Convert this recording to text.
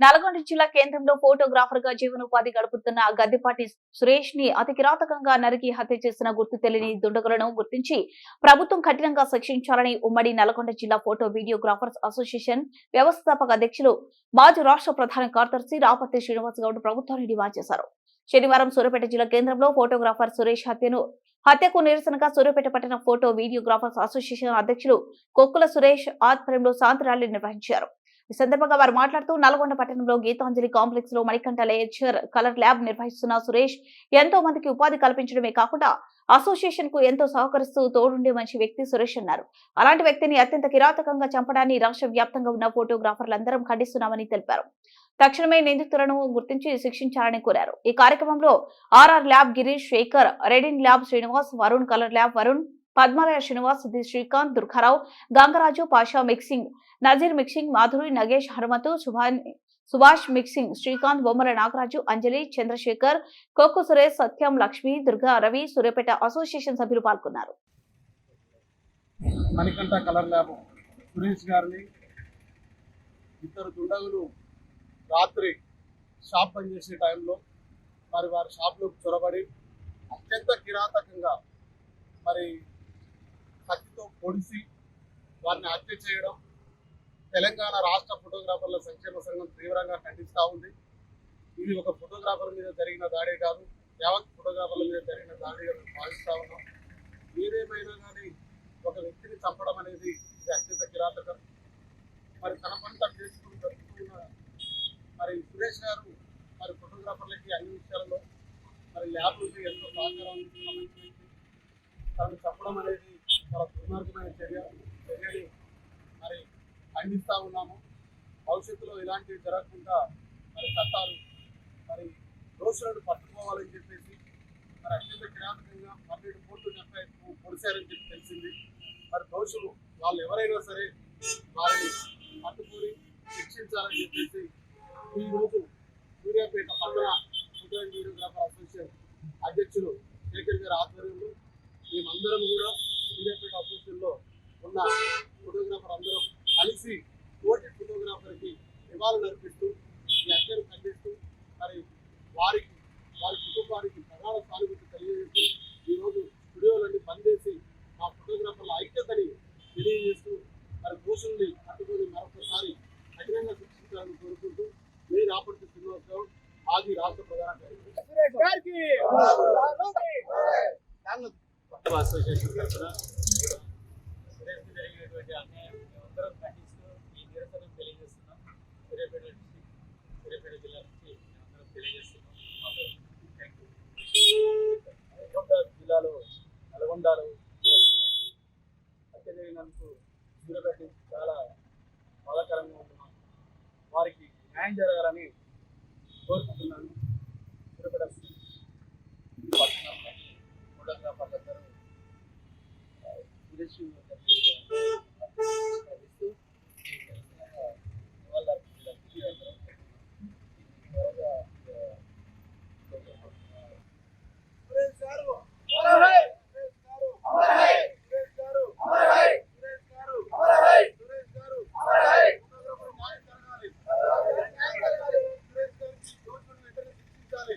నల్గొండ జిల్లా కేంద్రంలో ఫోటోగ్రాఫర్గా జీవనోపాధి గడుపుతున్న గద్దెపాటి సురేష్ని అతి కిరాతకంగా నరికి హత్య చేసిన గుర్తు తెలియని దుండగులను గుర్తించి ప్రభుత్వం కఠినంగా శిక్షించాలని ఉమ్మడి నల్గొండ జిల్లా ఫోటో వీడియోగ్రాఫర్స్ అసోసియేషన్ వ్యవస్థాపక అధ్యక్షులు మాజీ రాష్ట్ర ప్రధాన కార్యదర్శి రాపర్తి శ్రీనివాస్ గౌడ్ ప్రభుత్వాన్ని డిమాండ్ చేశారు. శనివారం సూర్యాపేట జిల్లా కేంద్రంలో ఫోటోగ్రాఫర్ సురేష్ హత్యను హత్యకు నిరసనగా సూర్యాపేట పట్టణ ఫోటో వీడియోగ్రాఫర్స్ అసోసియేషన్ అధ్యక్షులు కొక్కుల సురేష్ ఆధ్వర్యంలో శాంతి ర్యాలీ నిర్వహించారు. ఈ సందర్భంగా వారు మాట్లాడుతూ నల్గొండ పట్టణంలో గీతాంజలి కాంప్లెక్స్లో మణికంఠ లేచర్ కలర్ ల్యాబ్ నిర్వహిస్తున్న సురేష్ ఎంతో మందికి ఉపాధి కల్పించడమే కాకుండా అసోసియేషన్కు ఎంతో సహకరిస్తూ తోడుండే మంచి వ్యక్తి సురేష్ అన్నారు. అలాంటి వ్యక్తిని అత్యంత కిరాతకంగా చంపడాన్ని రాష్ట్ర వ్యాప్తంగా ఉన్న ఫోటోగ్రాఫర్లందరం ఖండిస్తున్నామని తెలిపారు. తక్షణమే నిందితులను గుర్తించి శిక్షించాలని కోరారు. ఈ కార్యక్రమంలో RR lab Girish Shekhar రెడిన్ lab Srinivas Varun colour lab Varun Padmalaya Srinivas the Srikanth Durgarao Gangaraju Pasha mixing Nazir mixing Madhuri Nagesh హనుమతు సుభాన్ సుభాష్ మిక్సింగ్ శ్రీకాంత్ బొమ్మల నాగరాజు అంజలి చంద్రశేఖర్ కొక్కు సురేష్ సత్యం లక్ష్మి దుర్గా రవి సూర్యపేట అసోసియేషన్ సభ్యులు పాల్గొన్నారు. మణికంఠ కలర్ ల్యాబ్ సురేష్ గారిని ఇద్దరు దుండగులు రాత్రి షాప్ పనిచేసే టైంలో మరి వారి షాప్లోకి చొరబడి అత్యంత కిరాతకంగా మరి పొడిసి వారిని హత్య చేయడం తెలంగాణ రాష్ట్ర ఫోటోగ్రాఫర్ల సంక్షేమ సంఘం తీవ్రంగా ఖండిస్తూ ఉంది. ఇది ఒక ఫోటోగ్రాఫర్ మీద జరిగిన దాడే కాదు యావత్ ఫోటోగ్రాఫర్ల మీద జరిగిన దాడిగా అని భావిస్తూ ఉన్నాం. ఏదేమైనా కానీ ఒక వ్యక్తిని చంపడం అనేది ఇది అత్యంత కిరాతకం. మరి తన పని తను చేసుకుని బతుకుతున్న మరి సురేష్ గారు మరి ఫోటోగ్రాఫర్లకి అన్ని విషయాలలో మరి ల్యాబ్ నుండి ఎంతో సహకారం తను చంపడం అనేది చాలా దుర్మార్గమైన చర్య చర్యని మరి ఖండిస్తూ ఉన్నాము. భవిష్యత్తులో ఇలాంటివి జరగకుండా మరి చట్టాలు మరి దోషులను పట్టుకోవాలని చెప్పేసి మరి అత్యంత కిరాతకంగా పన్నెండు కోట్లు డెబ్బై పొడిశారని చెప్పి తెలిసింది. మరి దోషులు వాళ్ళు ఎవరైనా సరే వారిని పట్టుకొని శిక్షించాలని చెప్పేసి ఈ రోజు సూర్యాపేట పట్టణ ఫోటో అండ్ వీడియోగ్రాఫర్ అసోసియేషన్ అధ్యక్షులు శేఖర్ గారి ఆధ్వర్యంలో మేమందరం కూడా సూర్యాపేట అసోసియేషన్లో ఉన్న ఫోటోగ్రాఫర్ అందరం కలిసి తోటి ఫోటోగ్రాఫర్కి నివాళులు అర్పిస్తూ ఈ హత్యను ఖండిస్తూ మరి వారికి వారి కుటుంబానికి ప్రధాన సానుభూతి తెలియజేస్తూ ఈరోజు స్టూడియోలన్నీ బంద్ చేసి మా ఫోటోగ్రాఫర్ల ఐక్యతని తెలియజేస్తూ మరి దోషుల్ని పట్టుకొని మరొకసారి కఠినంగా శిక్షించాలని కోరుకుంటూ మీ రాపర్తి శ్రీనివాసరావు మాజీ రాష్ట్ర ప్రధాన కార్యదర్శి. అసోసియేషన్ తరఫున ఉండాలి. సురేష్ హత్య జరిగినందుకు సూర్యాపేట చాలా బాధాకరంగా ఉంటున్నాం వారికి న్యాయం జరగాలని కోరుకుంటున్నాను. సూర్యాపేట పట్టణంలోని ఫోటోగ్రాఫర్లందరూ సురేష్ స్మరిస్తూ వాళ్ళ సురేష్ గారు సురేష్ గారు సురేష్ గారు సురేష్ గారు సురేష్ గారు ఫోటోగ్రాఫర్ న్యాయం జరగాలి న్యాయం జరగాలి సురేష్ గారికి దోషులను వెంటనే శిక్షించాలి